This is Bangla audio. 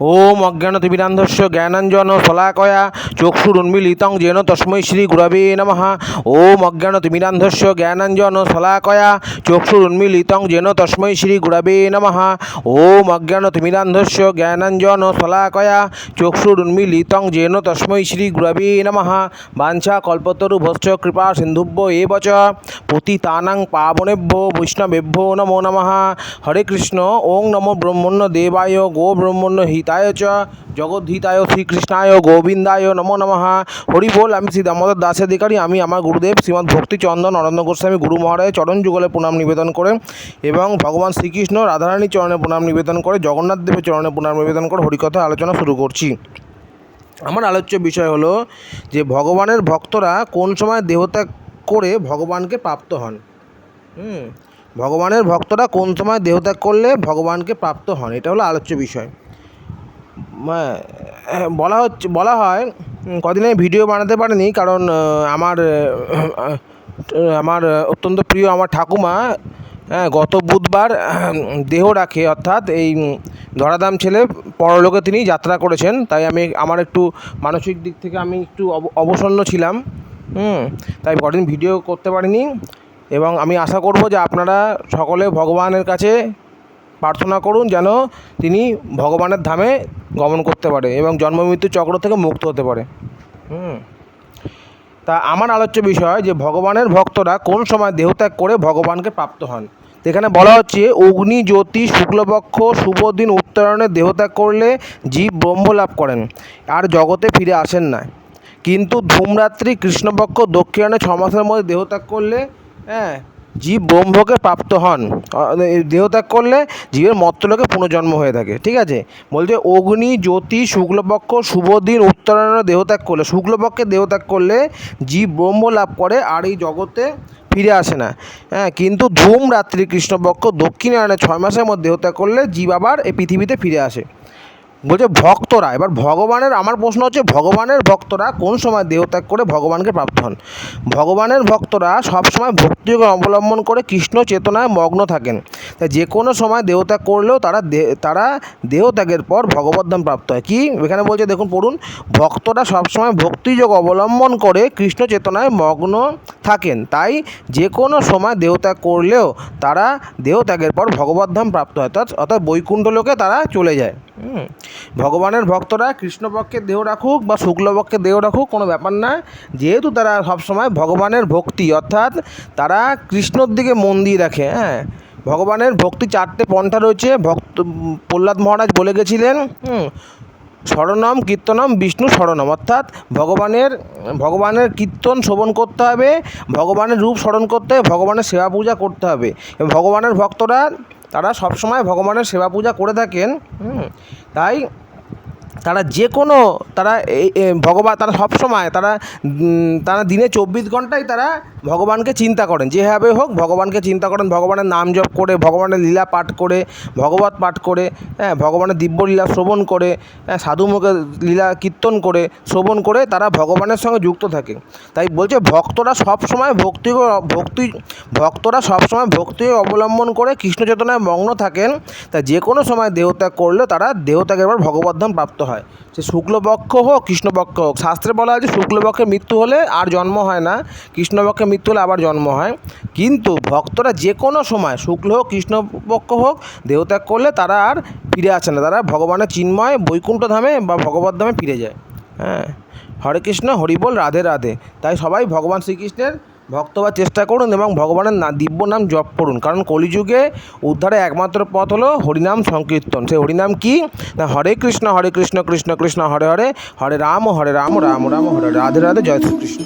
ওম অজ্ঞানতিবিরান্ধস্য জ্ঞানাঞ্জন শলাকয়া চক্ষুরুন্মিলিতং জেন তস্মৈ শ্রী গুরবে নমঃ। ওম অজ্ঞানতিবিরান্ধস্য জ্ঞানাঞ্জন শলাকয়া চক্ষুরুন্মিলিতং জেন তস্মৈ শ্রী গুরবে নমঃ। ওম অজ্ঞানতিবিরান্ধস্য জ্ঞানাঞ্জন শলাকয়া চক্ষুরুন্মিলিতং জেন তস্মৈ শ্রী গুরবে নমঃ। বাঞ্ছা কল্পতরুভস্ব কৃপা সিন্ধুভ্য এ বচ পতিতানাং পাবনেভ্য বৈষ্ণবেভ্যো নমো নমঃ হরে কৃষ্ণ ওং নমো ব্রহ্মণ্য দেবায় গো ব্রহ্মণ্য হিতায় চ জগদ্ধিতায় শ্রীকৃষ্ণায় গোবিন্দায় নমো নমঃ হরি বল আমি শ্রী দামোদর দাস অধিকারী আমি আমার গুরুদেব শ্রীমৎ ভক্তিচন্দন অরণ্য গোস্বামী গুরু মহারাজ চরণ যুগলে প্রণাম নিবেদন করে এবং ভগবান শ্রীকৃষ্ণ রাধারানী চরণে প্রণাম নিবেদন করে, জগন্নাথ দেবের চরণে প্রণাম নিবেদন করে হরিকথা আলোচনা শুরু করছি। আমার আলোচ্য বিষয় হলো যে ভগবানের ভক্তরা কোন সময় দেহত্যাগ করে ভগবানকে প্রাপ্ত হন। হুম, ভগবানের ভক্তরা কোন সময় দেহত্যাগ করলে ভগবানকে প্রাপ্ত হন? এটা হলো আলোচ্য বিষয়। বলা হচ্ছে, বলা হয় কদিন আমি ভিডিও বানাতে পারিনি কারণ আমার আমার অত্যন্ত প্রিয় আমার ঠাকুমা হ্যাঁ গত বুধবার, দেহ রাখে, অর্থাৎ এই ধরাধাম ছেলে পরলোকে তিনি যাত্রা করেছেন। তাই আমি আমার একটু মানসিক দিক থেকে আমি একটু অব- অবসন্ন ছিলাম। হুম, তাই কদিন ভিডিও করতে পারিনি। এবং আমি আশা করব যে আপনারা সকলে ভগবানের কাছে প্রার্থনা করুন যেন তিনি ভগবানের ধামে গমন করতে পারে এবং জন্ম মৃত্যু চক্র থেকে মুক্ত হতে পারে। হুম, তা আমার আলোচ্য বিষয় যে ভগবানের ভক্তরা কোন সময় দেহত্যাগ করে ভগবানকে প্রাপ্ত হন? এখানে বলা হচ্ছে, অগ্নি, জ্যোতি, শুক্লপক্ষ, শুভ দিন, উত্তরায়ণে দেহত্যাগ করলে জীব ব্রহ্ম লাভ করেন। আর জগতে ফিরে আসেন না। কিন্তু ধূমরাত্রি কৃষ্ণপক্ষ দক্ষিণায়নে ছ মাসের মধ্যে দেহত্যাগ করলে হ্যাঁ জীব ব্রহ্মকে প্রাপ্ত হন। দেহত্যাগ করলে জীবের মর্তলোকে পুনর্জন্ম হয়ে থাকে, ঠিক আছে? বলছে, অগ্নি, জ্যোতি, শুক্লপক্ষ শুভ দিন উত্তরায়ণে দেহত্যাগ করলে, শুক্লপক্ষে দেহত্যাগ করলে জীব ব্রহ্ম লাভ করে, আর এই জগতে ফিরে আসে না। হ্যাঁ কিন্তু ধূম রাত্রি কৃষ্ণপক্ষ দক্ষিণায়ণে ছয় মাসের মধ্যে দেহত্যাগ করলে জীব আবার এই পৃথিবীতে ফিরে আসে। বলছে ভক্তরা, এবার ভগবানের, আমার প্রশ্ন হচ্ছে ভগবানের ভক্তরা কোন সময় দেহত্যাগ করে ভগবানকে প্রাপ্ত হন? ভগবানের ভক্তরা সবসময় ভক্তিযোগ অবলম্বন করে কৃষ্ণ চেতনায় মগ্ন থাকেন। তাই যে কোনো সময় দেহত্যাগ করলেও তারা তারা দেহত্যাগের পর ভগবদ্ধাম প্রাপ্ত হয়। কি? এখানে বলছে, দেখুন, পড়ুন, ভক্তরা সবসময় ভক্তিযোগ অবলম্বন করে কৃষ্ণ চেতনায় মগ্ন থাকেন। তাই যে কোনো সময় দেহত্যাগ করলেও তারা দেহত্যাগের পর ভগবদ্ধাম প্রাপ্ত হয়। অর্থাৎ বৈকুণ্ঠ লোকে তারা চলে যায়। ভগবানের ভক্তরা কৃষ্ণপক্ষে দেহ রাখুক বা শুক্লপক্ষে দেহ রাখুক কোনো ব্যাপার না। যেহেতু তারা সবসময় ভগবানের ভক্তি, অর্থাৎ তারা কৃষ্ণর দিকে মন দিয়ে রাখে হ্যাঁ। ভগবানের ভক্তি চারটে পন্থা রয়েছে। ভক্ত প্রহ্লাদ মহারাজ বলে গেছিলেন স্মরণম, কীর্তনম, বিষ্ণু স্মরণম। অর্থাৎ ভগবানের ভগবানের কীর্তন শ্রবণ করতে হবে, ভগবানের রূপ স্মরণ করতে হবে, ভগবানের সেবা পূজা করতে হবে। ভগবানের ভক্তরা, তারা সবসময় ভগবানের সেবা পূজা করে থাকেন তাই তারা যে কোনো, তারা এই ভগবান তারা সবসময় তারা তারা দিনে চব্বিশ ঘন্টাই তারা ভগবানকে চিন্তা করেন। যেভাবে হোক ভগবানকে চিন্তা করেন, ভগবানের নাম জপ করে, ভগবানের লীলা পাঠ করে, ভগবত পাঠ করে হ্যাঁ ভগবানের দিব্য লীলা শ্রবণ করে হ্যাঁ সাধুমুখে লীলা কীর্তন করে, শ্রবণ করে তারা ভগবানের সঙ্গে যুক্ত থাকে। তাই বলছে ভক্তরা সবসময় ভক্তি ভক্তি, ভক্তরা সবসময় ভক্তি অবলম্বন করে কৃষ্ণ চেতনায় মগ্ন থাকেন। তাই যে কোনো সময় দেহত্যাগ করলে তারা দেহত্যাগের পর ভগবদ্ধাম প্রাপ্ত হয়। সে শুক্লপক্ষ হোক, কৃষ্ণপক্ষ হোক, শাস্ত্রে বলা আছে শুক্লপক্ষে মৃত্যু হলে আর জন্ম হয় না, কৃষ্ণপক্ষে মৃত্যু হলে আবার জন্ম হয়। কিন্তু ভক্তরা যে কোনো সময় শুক্ল হোক, কৃষ্ণপক্ষ হোক, দেহত্যাগ করলে তারা আর ফিরে আসে না। তারা ভগবানের চিন্ময় বৈকুণ্ঠ ধামে বা ভগবত ধামে ফিরে যায়। হ্যাঁ হরে কৃষ্ণ হরিবোল রাধে রাধে। তাই সবাই ভগবান শ্রীকৃষ্ণের ভক্ত হওয়ার চেষ্টা করুন এবং ভগবানের না দিব্য নাম জপ করুন। কারণ কলিযুগে উদ্ধারে একমাত্র পথ হলো হরিনাম সংকীর্তন। সেই হরিনাম কি? না হরে কৃষ্ণ হরে কৃষ্ণ কৃষ্ণ কৃষ্ণ, হরে হরে হরে রাম হরে রাম রাম রাম, হরে রাধে রাধে, জয় শ্রীকৃষ্ণ।